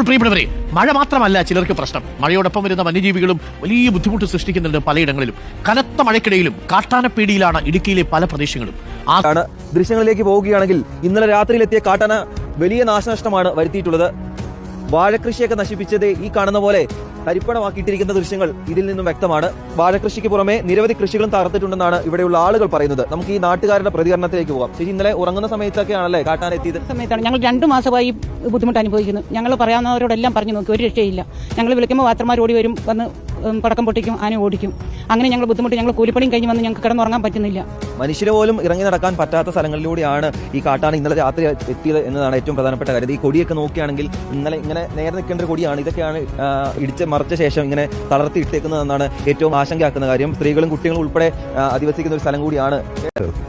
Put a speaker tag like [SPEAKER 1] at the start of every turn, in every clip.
[SPEAKER 1] അപ്പോൾ പ്രിയപ്പെട്ടവരെ മഴ മാത്രമല്ല ചിലർക്ക് പ്രശ്നം. മഴയോടൊപ്പം വരുന്ന വന്യജീവികളും വലിയ ബുദ്ധിമുട്ട് സൃഷ്ടിക്കുന്നുണ്ട് പലയിടങ്ങളിലും. കനത്ത മഴയ്ക്കിടയിലും കാട്ടാനപ്പേടിയിലാണ് ഇടുക്കിയിലെ പല പ്രദേശങ്ങളും.
[SPEAKER 2] ആണ് ദൃശ്യങ്ങളിലേക്ക് പോവുകയാണെങ്കിൽ ഇന്നലെ രാത്രിയിലെത്തിയ കാട്ടാന വലിയ നാശനഷ്ടമാണ് വരുത്തിയിട്ടുള്ളത്. വാഴകൃഷിയൊക്കെ നശിപ്പിച്ചത് ഈ കാണുന്ന പോലെ തരിപ്പണമാക്കിയിട്ടിരിക്കുന്ന ദൃശ്യങ്ങൾ ഇതിൽ നിന്നും വ്യക്തമാണ്. വാഴകൃഷിക്ക് പുറമെ നിരവധി കൃഷികളും തകർത്തിട്ടുണ്ടെന്നാണ് ഇവിടെയുള്ള ആളുകൾ പറയുന്നത്. നമുക്ക് ഈ നാട്ടുകാരുടെ പ്രതികരണത്തിലേക്ക് പോകാം. ശരി ഇന്നലെ ഉറങ്ങുന്ന സമയത്തൊക്കെയാണല്ലേ കാട്ടാൻ എത്തിയത്?
[SPEAKER 3] സമയത്താണ്. ഞങ്ങൾ രണ്ടു മാസമായി ബുദ്ധിമുട്ട് അനുഭവിക്കുന്നു. ഞങ്ങൾ പറയാവുന്നവരോടെല്ലാം പറഞ്ഞു നോക്കി ഒരു രക്ഷയില്ല. ഞങ്ങൾ വിളിക്കുമ്പോൾ വാത്രന്മാർ ഓടി വരും വന്ന് പടക്കം പൊട്ടിക്കും ആന ഓടിക്കും. അങ്ങനെ ഞങ്ങൾ ബുദ്ധിമുട്ട് ഞങ്ങൾ കൂലിപ്പണിയും കഴിഞ്ഞ് വന്ന് ഞങ്ങൾക്ക് കിടന്നുറങ്ങാൻ പറ്റുന്നില്ല.
[SPEAKER 2] മനുഷ്യന് പോലും ഇറങ്ങി നടക്കാൻ പറ്റാത്ത സ്ഥലങ്ങളിലൂടെയാണ് ഈ കാട്ടാണ് ഇന്നലെ രാത്രി എത്തിയത് എന്നതാണ് ഏറ്റവും പ്രധാനപ്പെട്ട കാര്യം. ഈ കൊടിയൊക്കെ നോക്കുകയാണെങ്കിൽ ഇന്നലെ ഇങ്ങനെ നേരെ നിൽക്കേണ്ട ഒരു കൊടിയാണ്. ഇതൊക്കെയാണ് ഇടിച്ച മറച്ച ശേഷം ഇങ്ങനെ തളർത്തി ഇട്ടേക്കുന്നതെന്നാണ് ഏറ്റവും ആശങ്കയാക്കുന്ന കാര്യം. സ്ത്രീകളും കുട്ടികളും ഉൾപ്പെടെ അധിവസിക്കുന്ന ഒരു സ്ഥലം കൂടിയാണ്.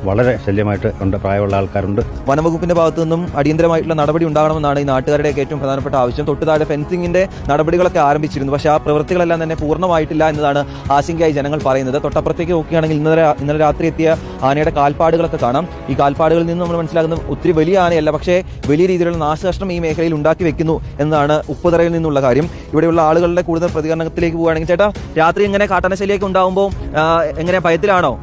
[SPEAKER 4] വളരെ ശല്യമായിട്ട് ഉണ്ട് പ്രായമുള്ള ആൾക്കാരുണ്ട്.
[SPEAKER 2] വനവകുപ്പിന്റെ ഭാഗത്തു നിന്നും അടിയന്തരമായിട്ടുള്ള നടപടി ഉണ്ടാകണമെന്നാണ് ഈ നാട്ടുകാരുടെയൊക്കെ ഏറ്റവും പ്രധാനപ്പെട്ട ആവശ്യം. തൊട്ടുതാഴെ ഫെൻസിങ്ങിന്റെ ഫെൻസിംഗിന്റെ നടപടികളൊക്കെ ആരംഭിച്ചിരുന്നു. പക്ഷേ ആ പ്രവൃത്തികളെല്ലാം തന്നെ പൂർണമായിട്ടില്ല എന്നതാണ് ആശങ്കയായി ജനങ്ങൾ പറയുന്നത്. തൊട്ടപ്പുറത്തേക്ക് നോക്കുകയാണെങ്കിൽ ഇന്നലെ ഇന്നലെ രാത്രി എത്തിയ ആനയുടെ കാൽപ്പാടുകളൊക്കെ കാണാം. ഈ കാൽപ്പാടുകളിൽ നിന്ന് നമ്മൾ മനസ്സിലാക്കുന്നത് ഒത്തിരി വലിയ ആനയല്ല പക്ഷേ വലിയ രീതിയിലുള്ള നാശനഷ്ടം ഈ മേഖലയിൽ ഉണ്ടാക്കി വെക്കുന്നു എന്നതാണ് ഉപ്പുതറയിൽ നിന്നുള്ള കാര്യം. ഇവിടെയുള്ള ആളുകളുടെ കൂടുതൽ പ്രതികരണത്തിലേക്ക് പോവുകയാണെങ്കിൽ ചേട്ടാ രാത്രി ഇങ്ങനെ കാട്ടനശലിയൊക്കെ ഉണ്ടാകുമ്പോൾ എങ്ങനെ ഭയത്തിലാണോ?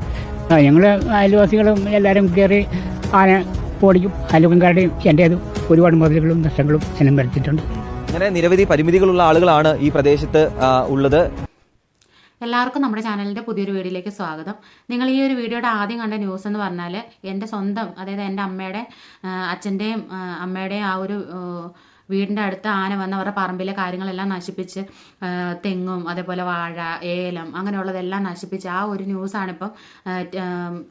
[SPEAKER 5] ഞങ്ങൾ അയൽവാസികളും എല്ലാവരും കയറി ആന ഓടിക്കും. അയൽവക്കാരുടെയും എന്റേതും ഒരുപാട് മുതലുകളും നഷ്ടങ്ങളും ജനം വരുത്തിയിട്ടുണ്ട്.
[SPEAKER 2] ഇങ്ങനെ നിരവധി പരിമിതികളുള്ള ആളുകളാണ് ഈ പ്രദേശത്ത് ഉള്ളത്.
[SPEAKER 6] എല്ലാവർക്കും നമ്മുടെ ചാനലിന്റെ പുതിയൊരു വീഡിയോയിലേക്ക് സ്വാഗതം. നിങ്ങൾ ഈ ഒരു വീഡിയോയുടെ ആദ്യം കണ്ട ന്യൂസ് എന്ന് പറഞ്ഞാൽ എന്റെ സ്വന്തം അതായത് എന്റെ അമ്മയുടെ അച്ഛന്റെയും അമ്മയുടെയും ആ ഒരു വീടിന്റെ അടുത്ത് ആന വന്ന് അവരുടെ പറമ്പിലെ കാര്യങ്ങളെല്ലാം നശിപ്പിച്ച് തെങ്ങും അതേപോലെ വാഴ ഏലം അങ്ങനെയുള്ളതെല്ലാം നശിപ്പിച്ച് ആ ഒരു ന്യൂസാണ് ഇപ്പം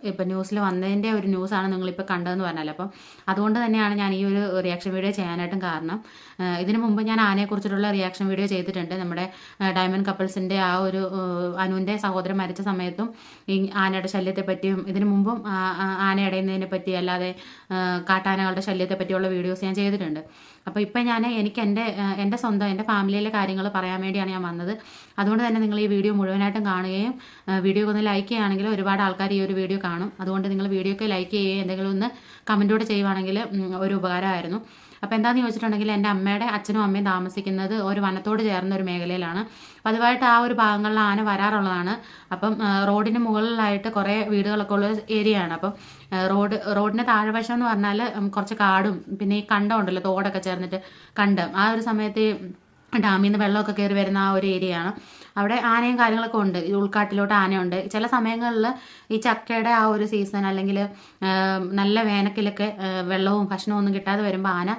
[SPEAKER 6] ഇപ്പം ന്യൂസിൽ വന്നതിന്റെ ഒരു ന്യൂസാണ് നിങ്ങളിപ്പോൾ കണ്ടതെന്ന് പറഞ്ഞാൽ അപ്പം അതുകൊണ്ട് തന്നെയാണ് ഞാൻ ഈ ഒരു റിയാക്ഷൻ വീഡിയോ ചെയ്യാനായിട്ടും കാരണം. ഇതിനു മുമ്പ് ഞാൻ ആനയെക്കുറിച്ചിട്ടുള്ള റിയാക്ഷൻ വീഡിയോ ചെയ്തിട്ടുണ്ട്. നമ്മുടെ ഡയമണ്ട് കപ്പിൾസിന്റെ ആ ഒരു അനുവിന്റെ സഹോദരൻ മരിച്ച സമയത്തും ഈ ആനയുടെ ശല്യത്തെ പറ്റിയും ഇതിനു മുമ്പും ആ, ആ, ആന ഇടയുന്നതിനെ പറ്റി അല്ലാതെ കാട്ടാനകളുടെ ശല്യത്തെ പറ്റിയുള്ള വീഡിയോസ് ഞാൻ ചെയ്തിട്ടുണ്ട്. അപ്പോൾ ഇപ്പം ഞാൻ എനിക്ക് എന്റെ എന്റെ സ്വന്തം എന്റെ ഫാമിലിയിലെ കാര്യങ്ങൾ പറയാൻ വേണ്ടിയാണ് ഞാൻ വന്നത്. അതുകൊണ്ട് തന്നെ നിങ്ങൾ ഈ വീഡിയോ മുഴുവനായിട്ടും കാണുകയും വീഡിയോ ഒന്ന് ലൈക്ക് ചെയ്യുകയാണെങ്കിൽ ഒരുപാട് ആൾക്കാർ ഈ ഒരു വീഡിയോ കാണും. അതുകൊണ്ട് നിങ്ങൾ വീഡിയോ ഒക്കെ ലൈക്ക് ചെയ്യുകയും എന്തെങ്കിലും ഒന്ന് കമന്റോടെ ചെയ്യുവാണെങ്കിൽ ഒരു ഉപകാരമായിരുന്നു. അപ്പോൾ എന്താണെന്ന് ചോദിച്ചിട്ടുണ്ടെങ്കിൽ എന്റെ അമ്മയുടെ അച്ഛനും അമ്മയും താമസിക്കുന്നത് ഒരു വനത്തോട് ചേർന്ന ഒരു മേഖലയിലാണ്. പതിവായിട്ട് ആ ഒരു ഭാഗങ്ങളിൽ ആന വരാറുള്ളതാണ്. അപ്പം റോഡിന് മുകളിലായിട്ട് കുറേ വീടുകളൊക്കെ ഉള്ള ഏരിയയാണ്. അപ്പം റോഡ് റോഡിന്റെ താഴ്വശം എന്ന് പറഞ്ഞാൽ കുറച്ച് കാടും പിന്നെ ഈ കണ്ടം ഉണ്ടല്ലോ തോടൊക്കെ ചേർന്നിട്ട് കണ്ടം. ആ ഒരു സമയത്ത് ഡാമിൽ നിന്ന് വെള്ളമൊക്കെ കയറി വരുന്ന ആ ഒരു ഏരിയയാണ്. അവിടെ ആനയും കാര്യങ്ങളൊക്കെ ഉണ്ട്. ഉൾക്കാട്ടിലോട്ട് ആനയുണ്ട്. ചില സമയങ്ങളിൽ ഈ ചക്കയുടെ ആ ഒരു സീസൺ അല്ലെങ്കിൽ നല്ല വേനക്കിലൊക്കെ വെള്ളവും ഭക്ഷണവും ഒന്നും കിട്ടാതെ വരുമ്പോൾ ആന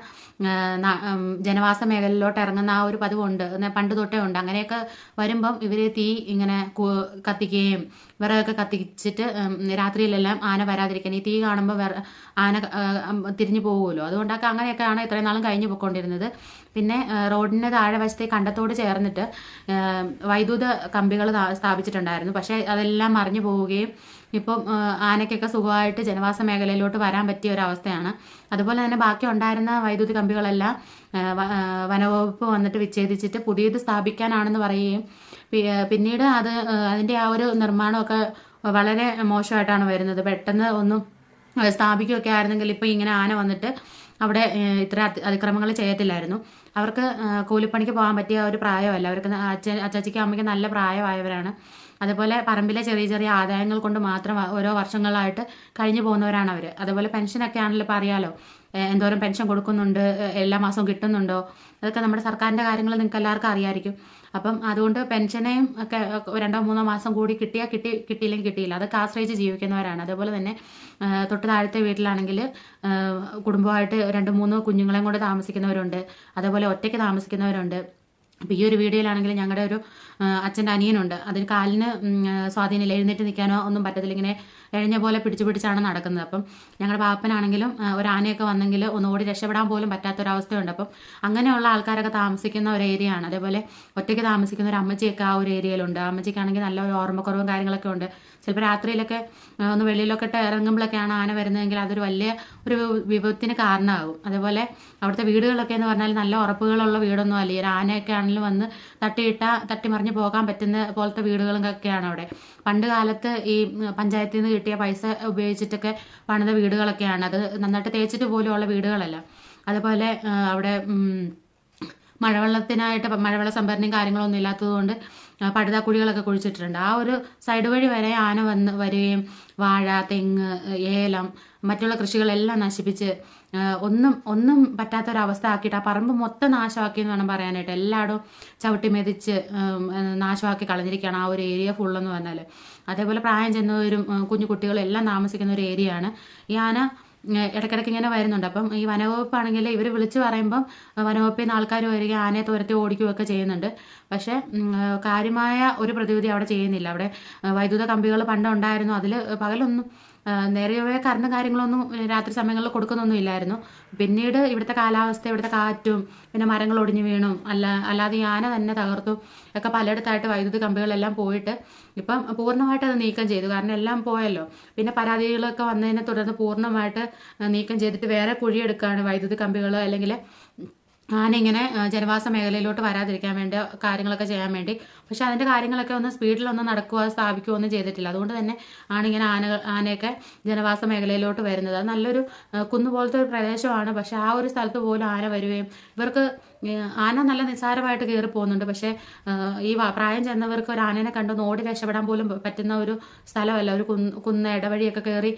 [SPEAKER 6] ജനവാസ മേഖലയിലോട്ട് ഇറങ്ങുന്ന ആ ഒരു പതിവുണ്ട്. പണ്ട് തൊട്ടേ ഉണ്ട്. അങ്ങനെയൊക്കെ വരുമ്പം ഇവർ തീ ഇങ്ങനെ കത്തിക്കുകയും വിറകൊക്കെ കത്തിച്ചിട്ട് രാത്രിയിലെല്ലാം ആന വരാതിരിക്കാൻ. ഈ തീ കാണുമ്പോൾ ആന തിരിഞ്ഞു പോകുമല്ലോ അതുകൊണ്ടൊക്കെ അങ്ങനെയൊക്കെയാണ് ഇത്രയും നാളും കഴിഞ്ഞു പോയിക്കൊണ്ടിരുന്നത്. പിന്നെ റോഡിന്റെ താഴെ വശത്തെ കണ്ടത്തോട് ചേർന്നിട്ട് ആ, വൈദ്യുത കമ്പികൾ സ്ഥാപിച്ചിട്ടുണ്ടായിരുന്നു. പക്ഷേ അതെല്ലാം മറിഞ്ഞു പോവുകയും ഇപ്പം ആനയ്ക്കൊക്കെ സുഖമായിട്ട് ജനവാസ മേഖലയിലോട്ട് വരാൻ പറ്റിയ ഒരു അവസ്ഥയാണ്. അതുപോലെ തന്നെ ബാക്കി ഉണ്ടായിരുന്ന വൈദ്യുതി കമ്പികളെല്ലാം വനവകുപ്പ് വന്നിട്ട് വിച്ഛേദിച്ചിട്ട് പുതിയത് സ്ഥാപിക്കാനാണെന്ന് പറയുകയും പിന്നീട് അത് അതിന്റെ ആ ഒരു നിർമ്മാണമൊക്കെ വളരെ മോശമായിട്ടാണ് വരുന്നത്. പെട്ടെന്ന് ഒന്നും സ്ഥാപിക്കുകയൊക്കെ ആയിരുന്നെങ്കിൽ ഇപ്പോൾ ഇങ്ങനെ ആന വന്നിട്ട് അവിടെ ഇത്ര അതി- അതിക്രമങ്ങൾ ചെയ്യത്തില്ലായിരുന്നു. അവർക്ക് കൂലിപ്പണിക്ക് പോകാൻ പറ്റിയ ഒരു പ്രായമല്ല. അവർക്ക് അച്ഛൻ അച്ചാച്ചിക്കും അമ്മയ്ക്കും നല്ല പ്രായമായവരാണ്. അതുപോലെ പറമ്പിലെ ചെറിയ ചെറിയ ആദായങ്ങൾ കൊണ്ട് മാത്രം ഓരോ വർഷങ്ങളായിട്ട് കഴിഞ്ഞു പോകുന്നവരാണ് അവർ അതുപോലെ പെൻഷനൊക്കെ ആണല്ലോ ഇപ്പോൾ അറിയാലോ. എന്തോരം പെൻഷൻ കൊടുക്കുന്നുണ്ട് എല്ലാ മാസവും കിട്ടുന്നുണ്ടോ? അതൊക്കെ നമ്മുടെ സർക്കാരിന്റെ കാര്യങ്ങൾ നിങ്ങൾക്ക് എല്ലാവർക്കും അറിയാമായിരിക്കും അപ്പം അതുകൊണ്ട് പെൻഷനെയും ഒക്കെ രണ്ടോ മൂന്നോ മാസം കൂടി കിട്ടിയാൽ കിട്ടി കിട്ടിയില്ലെങ്കിൽ കിട്ടിയില്ല. അതൊക്കെ ആശ്രയിച്ച് ജീവിക്കുന്നവരാണ്. അതുപോലെ തന്നെ തൊട്ട് താഴത്തെ വീട്ടിലാണെങ്കിൽ കുടുംബമായിട്ട് രണ്ട് മൂന്ന് കുഞ്ഞുങ്ങളെയും കൊണ്ട് താമസിക്കുന്നവരുണ്ട്. അതുപോലെ ഒറ്റയ്ക്ക് താമസിക്കുന്നവരുണ്ട്. അപ്പോൾ ഈ ഒരു വീഡിയോയിലാണെങ്കിൽ ഞങ്ങളുടെ ഒരു അച്ഛന്റെ അനിയനുണ്ട്. അതിന് കാലിന് സ്വാധീനമില്ല എഴുന്നേറ്റ് നിൽക്കാനോ ഒന്നും പറ്റത്തില്ല. ഇങ്ങനെ എഴഞ്ഞ പോലെ പിടിച്ചു പിടിച്ചാണ് നടക്കുന്നത്. അപ്പം ഞങ്ങളുടെ പാപ്പനാണെങ്കിലും ഒരു ആനയൊക്കെ വന്നെങ്കിൽ ഒന്ന് ഓടി രക്ഷപ്പെടാൻ പോലും പറ്റാത്തൊരവസ്ഥയുണ്ട്. അപ്പം അങ്ങനെയുള്ള ആൾക്കാരൊക്കെ താമസിക്കുന്ന ഒരു ഏരിയ ആണ്. അതേപോലെ ഒറ്റയ്ക്ക് താമസിക്കുന്ന ഒരു അമ്മച്ചിയൊക്കെ ആ ഒരു ഏരിയയിലുണ്ട് അമ്മച്ചിക്കാണെങ്കിൽ നല്ല ഒരു ഓർമ്മക്കുറവും കാര്യങ്ങളൊക്കെ ഉണ്ട്. ചിലപ്പോൾ രാത്രിയിലൊക്കെ ഒന്ന് വെളിയിലൊക്കെ ഇറങ്ങുമ്പോഴൊക്കെയാണ് ആന വരുന്നതെങ്കിൽ അതൊരു വലിയ ഒരു വിപത്തിന് കാരണമാകും. അതേപോലെ അവിടുത്തെ വീടുകളൊക്കെ എന്ന് പറഞ്ഞാൽ നല്ല ഉറപ്പുകളുള്ള വീടൊന്നും അല്ല ഈ ഒരു ആനയൊക്കെ ആണെങ്കിലും വന്ന് തട്ടിയിട്ട തട്ടിമറിഞ്ഞ് പോകാൻ പറ്റുന്ന പോലത്തെ വീടുകളും ഒക്കെയാണ് അവിടെ. പണ്ട് കാലത്ത് ഈ പഞ്ചായത്തിൽ നിന്ന് കിട്ടിയ പൈസ ഉപയോഗിച്ചിട്ടൊക്കെ പണിത വീടുകളൊക്കെയാണ്. അത് നന്നായിട്ട് തേച്ചിട്ട് പോലും ഉള്ള വീടുകളല്ല. അതുപോലെ അവിടെ മഴവെള്ളത്തിനായിട്ട് മഴവെള്ള സംഭരണിയും കാര്യങ്ങളൊന്നും ഇല്ലാത്തതുകൊണ്ട് ആ, പടുതാക്കുഴികളൊക്കെ കുഴിച്ചിട്ടുണ്ട് ആ ഒരു സൈഡ് വഴി വരെ ആന വന്ന് വരികയും വാഴ തെങ്ങ് ഏലം മറ്റുള്ള കൃഷികളെല്ലാം നശിപ്പിച്ച് ഒന്നും ഒന്നും പറ്റാത്തൊരവസ്ഥ ആക്കിയിട്ട് ആ പറമ്പ് മൊത്തം നാശമാക്കി എന്ന് വേണം പറയാനായിട്ട്. എല്ലായിടും ചവിട്ടി മെതിച്ച് നാശമാക്കി കളഞ്ഞിരിക്കുകയാണ് ആ ഒരു ഏരിയ ഫുള്ളെന്ന് പറഞ്ഞാൽ അതേപോലെ പ്രായം ചെന്നവരും കുഞ്ഞു കുട്ടികളും എല്ലാം താമസിക്കുന്ന ഒരു ഏരിയയാണ്. ഈ ആന ഇടയ്ക്കിടയ്ക്ക് ഇങ്ങനെ വരുന്നുണ്ട്. അപ്പം ഈ വനവകുപ്പാണെങ്കിൽ ഇവർ വിളിച്ചു പറയുമ്പം വനവകുപ്പിൽ നിന്ന് ആൾക്കാർ വരിക ആനയെ തുരത്തി ഓടിക്കുകയൊക്കെ ചെയ്യുന്നുണ്ട്. പക്ഷേ കാര്യമായ ഒരു പ്രതിവിധി അവിടെ ചെയ്യുന്നില്ല. അവിടെ വൈദ്യുത കമ്പികൾ പണ്ടുണ്ടായിരുന്നു. അതിൽ പകലൊന്നും ഏഹ് കറണ്ട് കാര്യങ്ങളൊന്നും രാത്രി സമയങ്ങളിൽ കൊടുക്കുന്നൊന്നും ഇല്ലായിരുന്നു. പിന്നീട് ഇവിടുത്തെ കാലാവസ്ഥ ഇവിടുത്തെ കാറ്റും പിന്നെ മരങ്ങൾ ഒടിഞ്ഞു വീണും അല്ല അല്ലാതെ ആന തന്നെ തകർത്തും. ഒക്കെ പലയിടത്തായിട്ട് വൈദ്യുതി കമ്പികളെല്ലാം പോയിട്ട് ഇപ്പം പൂർണമായിട്ട് അത് നീക്കം ചെയ്തു. കാരണം എല്ലാം പോയല്ലോ. പിന്നെ പരാതികളൊക്കെ വന്നതിനെ തുടർന്ന് പൂർണമായിട്ട് നീക്കം ചെയ്തിട്ട് വേറെ കുഴിയെടുക്കുകയാണ് വൈദ്യുതി കമ്പികൾ അല്ലെങ്കിൽ ആന ഇങ്ങനെ ജനവാസ മേഖലയിലോട്ട് വരാതിരിക്കാൻ വേണ്ടി കാര്യങ്ങളൊക്കെ ചെയ്യാൻ വേണ്ടി. പക്ഷെ അതിന്റെ കാര്യങ്ങളൊക്കെ ഒന്ന് സ്പീഡിലൊന്നും നടക്കുക സ്ഥാപിക്കുകയോ ഒന്നും ചെയ്തിട്ടില്ല. അതുകൊണ്ട് തന്നെ ആണ് ഇങ്ങനെ ആന ആനയൊക്കെ ജനവാസ മേഖലയിലോട്ട് വരുന്നത്. അത് നല്ലൊരു കുന്നുപോലത്തെ ഒരു പ്രദേശമാണ്. പക്ഷെ ആ ഒരു സ്ഥലത്ത് പോലും ആന വരികയും ഇവർക്ക് ആന നല്ല നിസ്സാരമായിട്ട് കയറി പോകുന്നുണ്ട്. പക്ഷേ ഈ പ്രായം ചെന്നവർക്ക് ഒരു ആനേനെ കണ്ടൊന്ന് ഓടി രക്ഷപ്പെടാൻ പോലും പറ്റുന്ന ഒരു സ്ഥലമല്ല. ഒരു കുന്ന് ഇടവഴിയൊക്കെ കയറി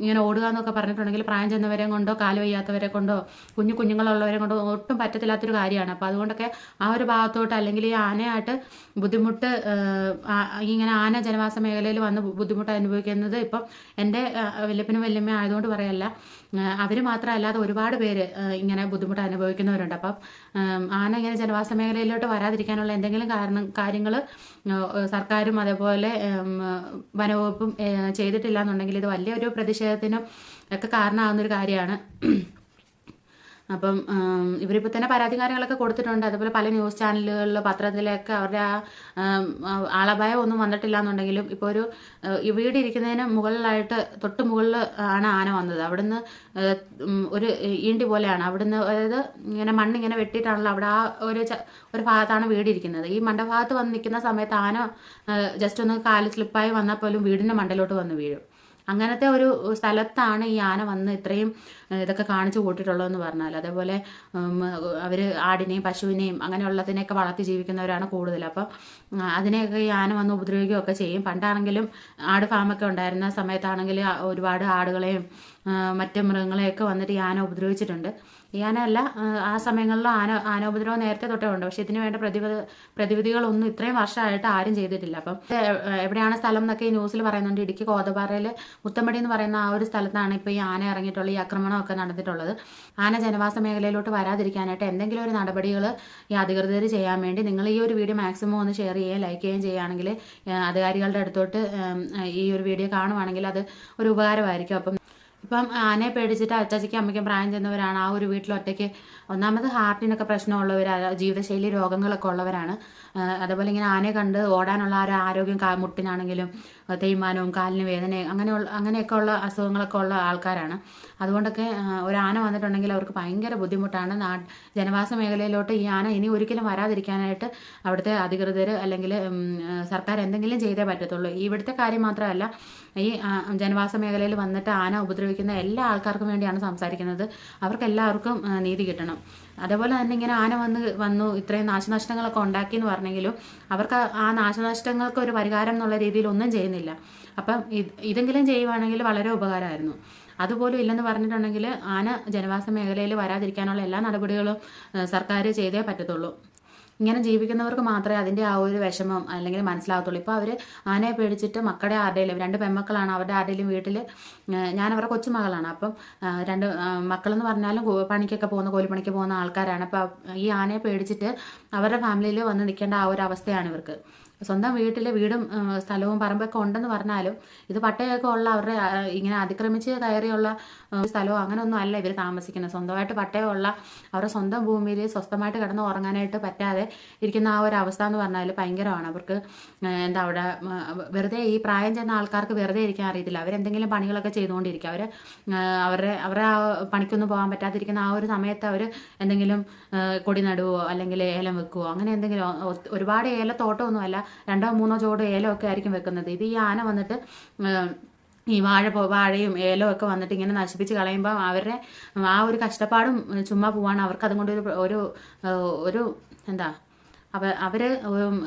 [SPEAKER 6] ഇങ്ങനെ ഓടുക എന്നൊക്കെ പറഞ്ഞിട്ടുണ്ടെങ്കിൽ പ്രായം ചെന്നവരെ കൊണ്ടോ കാൽ വയ്യാത്തവരെ കൊണ്ടോ കുഞ്ഞു കുഞ്ഞുങ്ങളുള്ളവരെ കൊണ്ടോ ഒട്ടും പറ്റത്തില്ലാത്തൊരു കാര്യമാണ്. അപ്പോൾ അതുകൊണ്ടൊക്കെ ആ ഒരു ഭാഗത്തോട്ട് അല്ലെങ്കിൽ ഈ ആനയായിട്ട് ബുദ്ധിമുട്ട് ഇങ്ങനെ ആന ജനവാസ മേഖലയിൽ വന്ന് ബുദ്ധിമുട്ട് അനുഭവിക്കുന്നത് ഇപ്പം എന്റെ വല്യപ്പനും വല്യമ്മ ആയതുകൊണ്ട് പറയല്ല. അവർ മാത്രമല്ലാതെ ഒരുപാട് പേര് ഇങ്ങനെ ബുദ്ധിമുട്ട് അനുഭവിക്കുന്നവരുണ്ട്. അപ്പം ആന ഇങ്ങനെ ജനവാസ മേഖലയിലോട്ട് വരാതിരിക്കാനുള്ള എന്തെങ്കിലും കാരണം കാര്യങ്ങൾ സർക്കാരും അതേപോലെ വനവകുപ്പും ചെയ്തിട്ടില്ല എന്നുണ്ടെങ്കിൽ ഇത് വലിയൊരു പ്രതിഷേധത്തിനും ഒക്കെ കാരണമാകുന്നൊരു കാര്യമാണ്. അപ്പം ഇവരിപ്പോൾ തന്നെ പരാതി കാര്യങ്ങളൊക്കെ കൊടുത്തിട്ടുണ്ട്. അതുപോലെ പല ന്യൂസ് ചാനലുകളിൽ പത്രത്തിലൊക്കെ അവരുടെ ആ ആളപായം ഒന്നും വന്നിട്ടില്ല എന്നുണ്ടെങ്കിലും ഇപ്പോൾ ഒരു വീട് ഇരിക്കുന്നതിന് മുകളിലായിട്ട് തൊട്ട് മുകളിൽ ആണ് ആന വന്നത്. അവിടുന്ന് ഒരു ഈണ്ടി പോലെയാണ്. അവിടുന്ന് അതായത് ഇങ്ങനെ മണ്ണ് ഇങ്ങനെ വെട്ടിയിട്ടാണല്ലോ അവിടെ ആ ഒരു ഒരു ഭാഗത്താണ് വീടിരിക്കുന്നത്. ഈ മണ്ടഭാഗത്ത് വന്ന് നിൽക്കുന്ന സമയത്ത് ആന ജസ്റ്റ് ഒന്ന് കാൽ സ്ലിപ്പായി വന്നാൽ പോലും വീടിന്റെ മണ്ടയിലോട്ട് വന്ന് വീഴും. അങ്ങനത്തെ ഒരു സ്ഥലത്താണ് ഈ ആന വന്ന് ഇത്രയും ഇതൊക്കെ കാണിച്ചു കൂട്ടിയിട്ടുള്ളതെന്ന് പറഞ്ഞാൽ. അതേപോലെ അവർ ആടിനെയും പശുവിനെയും അങ്ങനെയുള്ളതിനെയൊക്കെ വളർത്തി ജീവിക്കുന്നവരാണ് കൂടുതൽ. അപ്പം ഉം, അതിനെയൊക്കെ ഈ ആന വന്ന് ഉപദ്രവിക്കുകയൊക്കെ ചെയ്യും. പണ്ടാണെങ്കിലും ആട് ഫാമൊക്കെ ഉണ്ടായിരുന്ന സമയത്താണെങ്കിൽ ഒരുപാട് ആടുകളെയും മറ്റ് മൃഗങ്ങളെയൊക്കെ വന്നിട്ട് ഈ ആന ഉപദ്രവിച്ചിട്ടുണ്ട്. ഈ ആനയല്ല ആ, സമയങ്ങളിലും ആന ആനോപദ്രവം നേരത്തെ തൊട്ടേ ഉണ്ട്. പക്ഷെ ഇതിന് വേണ്ട പ്രതിവിധ പ്രതിവിധികളൊന്നും ഇത്രയും വർഷമായിട്ട് ആരും ചെയ്തിട്ടില്ല. അപ്പം എവിടെയാണ് സ്ഥലം എന്നൊക്കെ ഈ ന്യൂസിൽ പറയുന്നുണ്ട്. ഇടുക്കി കോതപാറയിൽ മുത്തമ്പടി എന്ന് പറയുന്ന ആ ഒരു സ്ഥലത്താണ് ഇപ്പോൾ ഈ ആന ഇറങ്ങിയിട്ടുള്ള ഈ ആക്രമണമൊക്കെ നടന്നിട്ടുള്ളത്. ആന ജനവാസ മേഖലയിലോട്ട് വരാതിരിക്കാനായിട്ട് എന്തെങ്കിലും ഒരു നടപടികൾ ഈ അധികൃതർ ചെയ്യാൻ വേണ്ടി നിങ്ങൾ ഈ ഒരു വീഡിയോ മാക്സിമം ഒന്ന് ഷെയർ ചെയ്യുകയും ലൈക്ക് ചെയ്യുകയും ചെയ്യുകയാണെങ്കിൽ അധികാരികളുടെ അടുത്തോട്ട് ഈ ഒരു വീഡിയോ കാണുവാണെങ്കിൽ അത് ഒരു ഉപകാരമായിരിക്കും. അപ്പം ഇപ്പം ആനയെ പേടിച്ചിട്ട് അച്ചാച്ചിക്കും അമ്മയ്ക്കും പ്രായം ചെന്നവരാണ്. ആ ഒരു വീട്ടിൽ ഒറ്റയ്ക്ക് ഒന്നാമത് ഹാർട്ടിനൊക്കെ പ്രശ്നമുള്ളവർ ജീവിതശൈലി രോഗങ്ങളൊക്കെ ഉള്ളവരാണ്. അതുപോലെ ഇങ്ങനെ ആനയെ കണ്ട് ഓടാനുള്ള ആ ഒരു ആരോഗ്യം മുട്ടിനാണെങ്കിലും തേയ്മാനവും കാലിന് വേദനയും അങ്ങനെയുള്ള അങ്ങനെയൊക്കെ ഉള്ള അസുഖങ്ങളൊക്കെ ഉള്ള ആൾക്കാരാണ്. അതുകൊണ്ടൊക്കെ ഒരു ആന വന്നിട്ടുണ്ടെങ്കിൽ അവർക്ക് ഭയങ്കര ബുദ്ധിമുട്ടാണ്. നാ ജനവാസ മേഖലയിലോട്ട് ഈ ആന ഇനി ഒരിക്കലും വരാതിരിക്കാനായിട്ട് അവിടുത്തെ അധികൃതർ അല്ലെങ്കിൽ സർക്കാർ എന്തെങ്കിലും ചെയ്തേ പറ്റത്തുള്ളൂ. ഇവിടുത്തെ കാര്യം മാത്രമല്ല ഈ ജനവാസ മേഖലയിൽ വന്നിട്ട് ആന ഉപദ്രവിക്കുന്ന എല്ലാ ആൾക്കാർക്കും വേണ്ടിയാണ് സംസാരിക്കുന്നത്. അവർക്ക് എല്ലാവർക്കും നീതി കിട്ടണം. അതേപോലെ തന്നെ ഇങ്ങനെ ആന വന്ന് വന്നു ഇത്രയും നാശനഷ്ടങ്ങളൊക്കെ ഉണ്ടാക്കി എന്ന് പറഞ്ഞെങ്കിലും അവർക്ക് ആ- നാശനഷ്ടങ്ങൾക്ക് ഒരു പരിഹാരം എന്നുള്ള രീതിയിൽ ഒന്നും ചെയ്യുന്നില്ല. അപ്പം ഇത് ഇതെങ്കിലും ചെയ്യുവാണെങ്കിൽ വളരെ ഉപകാരമായിരുന്നു. അതുപോലും ഇല്ലെന്ന് പറഞ്ഞിട്ടുണ്ടെങ്കിൽ ആന ജനവാസ മേഖലയിൽ വരാതിരിക്കാനുള്ള എല്ലാ നടപടികളും സർക്കാർ ചെയ്തേ പറ്റത്തുള്ളൂ. ഇങ്ങനെ ജീവിക്കുന്നവർക്ക് മാത്രമേ അതിന്റെ ആ ഒരു വിഷമം അല്ലെങ്കിൽ മനസ്സിലാകത്തുള്ളൂ. ഇപ്പോൾ അവർ ആനയെ പേടിച്ചിട്ട് മക്കളുടെ ആരുടെയും രണ്ട് പെൺമക്കളാണ് അവരുടെ ആരുടെയും വീട്ടിൽ ഞാൻ അവരുടെ കൊച്ചുമകളാണ്. അപ്പം രണ്ട് മക്കളെന്ന് പറഞ്ഞാലും പണിക്കൊക്കെ പോകുന്ന കൂലിപ്പണിക്ക് പോകുന്ന ആൾക്കാരാണ്. അപ്പോൾ ഈ ആനയെ പേടിച്ചിട്ട് അവരുടെ ഫാമിലിയിൽ വന്ന് നിൽക്കേണ്ട ആ ഒരു അവസ്ഥയാണ് ഇവർക്ക്. സ്വന്തം വീട്ടിൽ വീടും സ്ഥലവും പറമ്പൊക്കെ ഉണ്ടെന്ന് പറഞ്ഞാലും ഇത് പട്ടയൊക്കെ ഉള്ള അവരുടെ ഇങ്ങനെ അതിക്രമിച്ച് കയറിയുള്ള സ്ഥലവും അങ്ങനെയൊന്നും അല്ല ഇവർ താമസിക്കുന്നത്. സ്വന്തമായിട്ട് പട്ടയമുള്ള അവരുടെ സ്വന്തം ഭൂമിയിൽ സ്വസ്ഥമായിട്ട് കിടന്ന് ഉറങ്ങാനായിട്ട് പറ്റാതെ ഇരിക്കുന്ന ആ ഒരു അവസ്ഥ എന്ന് പറഞ്ഞാൽ ഭയങ്കരമാണ്. അവർക്ക് എന്താ അവിടെ വെറുതെ ഈ പ്രായം ചെന്ന ആൾക്കാർക്ക് വെറുതെ ഇരിക്കാൻ അറിയത്തില്ല. അവരെന്തെങ്കിലും പണികളൊക്കെ ചെയ്തുകൊണ്ടിരിക്കുക അവർ അവരുടെ അവരുടെ ആ പണിക്കൊന്നും പോകാൻ പറ്റാതിരിക്കുന്ന ആ ഒരു സമയത്ത് അവർ എന്തെങ്കിലും കൊടി നടുവോ അല്ലെങ്കിൽ ഏലം വെക്കുവോ അങ്ങനെ എന്തെങ്കിലും ഒരുപാട് ഏലത്തോട്ടമൊന്നുമല്ല. രണ്ടോ മൂന്നോ ചോട് ഒക്കെ ആയിരിക്കും വെക്കുന്നത്. ഇത് ഈ ആന വന്നിട്ട് ഈ വാഴ വാഴയും ഏലവും ഒക്കെ വന്നിട്ട് ഇങ്ങനെ നശിപ്പിച്ച് കളയുമ്പോൾ അവരുടെ ആ ഒരു കഷ്ടപ്പാടും ചുമ്മാ പോവാണ്. അവർക്ക് അതുകൊണ്ട് ഒരു ഒരു എന്താ അവ അവർ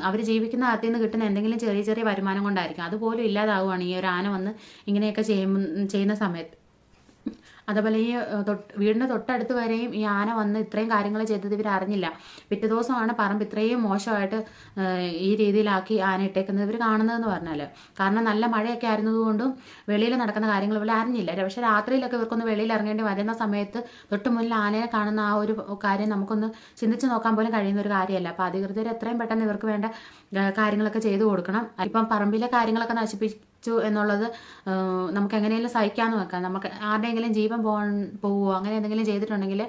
[SPEAKER 6] അവർ ജീവിക്കുന്ന അതിൽ നിന്ന് കിട്ടുന്ന എന്തെങ്കിലും ചെറിയ ചെറിയ വരുമാനം കൊണ്ടായിരിക്കും. അതുപോലും ഇല്ലാതാവുകയാണ് ഈ ഒരു ആന വന്ന് ഇങ്ങനെയൊക്കെ ചെയ്യുന്ന സമയത്ത്. അതുപോലെ ഈ വീടിന്റെ തൊട്ടടുത്ത് വരെയും ഈ ആന വന്ന് ഇത്രയും കാര്യങ്ങൾ ചെയ്തത് ഇവർ അറിഞ്ഞില്ല പിറ്റേ ദിവസമാണ് പറമ്പ് ഇത്രയും മോശമായിട്ട് ഈ രീതിയിലാക്കി ആന ഇട്ടേക്കുന്നത് ഇവർ കാണുന്നതെന്ന് പറഞ്ഞാൽ കാരണം നല്ല മഴയൊക്കെ ആയിരുന്നതുകൊണ്ടും വെളിയിൽ നടക്കുന്ന കാര്യങ്ങൾ ഇവർ അറിഞ്ഞില്ല. പക്ഷേ രാത്രിയിലൊക്കെ ഇവർക്കൊന്ന് വെളിയിൽ ഇറങ്ങേണ്ടി വരുന്ന സമയത്ത് തൊട്ട് മുന്നിൽ ആനയെ കാണുന്ന ആ ഒരു കാര്യം നമുക്കൊന്ന് ചിന്തിച്ച് നോക്കാൻ പോലും കഴിയുന്ന ഒരു കാര്യമല്ല. അപ്പോൾ അധികൃതർ എത്രയും പെട്ടെന്ന് ഇവർക്ക് വേണ്ട കാര്യങ്ങളൊക്കെ ചെയ്തു കൊടുക്കണം. ഇപ്പം പറമ്പിലെ കാര്യങ്ങളൊക്കെ നശിപ്പിച്ചു എന്നുള്ളത് നമുക്ക് എങ്ങനെയെങ്കിലും സഹിക്കാമെന്ന് വെക്കാം. നമുക്ക് ആരുടെയെങ്കിലും ജീവൻ പോകാൻ പോവുമോ അങ്ങനെ എന്തെങ്കിലും ചെയ്തിട്ടുണ്ടെങ്കിൽ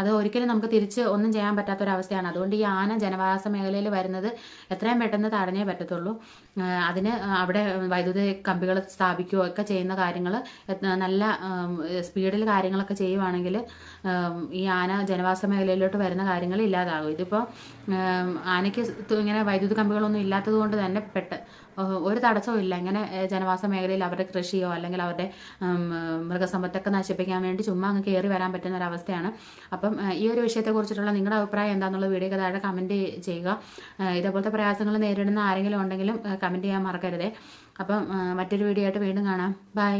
[SPEAKER 6] അത് ഒരിക്കലും നമുക്ക് തിരിച്ച് ഒന്നും ചെയ്യാൻ പറ്റാത്തൊരവസ്ഥയാണ്. അതുകൊണ്ട് ഈ ആന ജനവാസ മേഖലയിൽ വരുന്നത് എത്രയും പെട്ടെന്ന് തടഞ്ഞേ പറ്റത്തുള്ളൂ. അതിന് അവിടെ വൈദ്യുതി കമ്പികൾ സ്ഥാപിക്കുകയോ ഒക്കെ ചെയ്യുന്ന കാര്യങ്ങൾ നല്ല സ്പീഡിൽ കാര്യങ്ങളൊക്കെ ചെയ്യുവാണെങ്കിൽ ഈ ആന ജനവാസ മേഖലയിലോട്ട് വരുന്ന കാര്യങ്ങൾ ഇല്ലാതാകും. ഇതിപ്പോൾ ആനയ്ക്ക് ഇങ്ങനെ വൈദ്യുതി കമ്പികളൊന്നും ഇല്ലാത്തത് കൊണ്ട് തന്നെ പെട്ട ഒരു തടസ്സവും ഇല്ല. ഇങ്ങനെ ജനവാസ മേഖലയിൽ അവരുടെ കൃഷിയോ അല്ലെങ്കിൽ അവരുടെ മൃഗസമ്പത്തൊക്കെ നശിപ്പിക്കാൻ വേണ്ടി ചുമ്മാ അങ്ങ് കയറി വരാൻ പറ്റുന്ന ഒരവസ്ഥയാണ്. അപ്പം ഈ ഒരു വിഷയത്തെക്കുറിച്ചിട്ടുള്ള നിങ്ങളുടെ അഭിപ്രായം എന്താണെന്നുള്ള വീഡിയോ താഴെ കമന്റ് ചെയ്യുക. ഇതേപോലത്തെ പ്രയാസങ്ങൾ നേരിടുന്ന ആരെങ്കിലും ഉണ്ടെങ്കിലും കമന്റ് ചെയ്യാൻ മറക്കരുതേ. അപ്പം മറ്റൊരു വീഡിയോ ആയിട്ട് വീണ്ടും കാണാം. ബൈ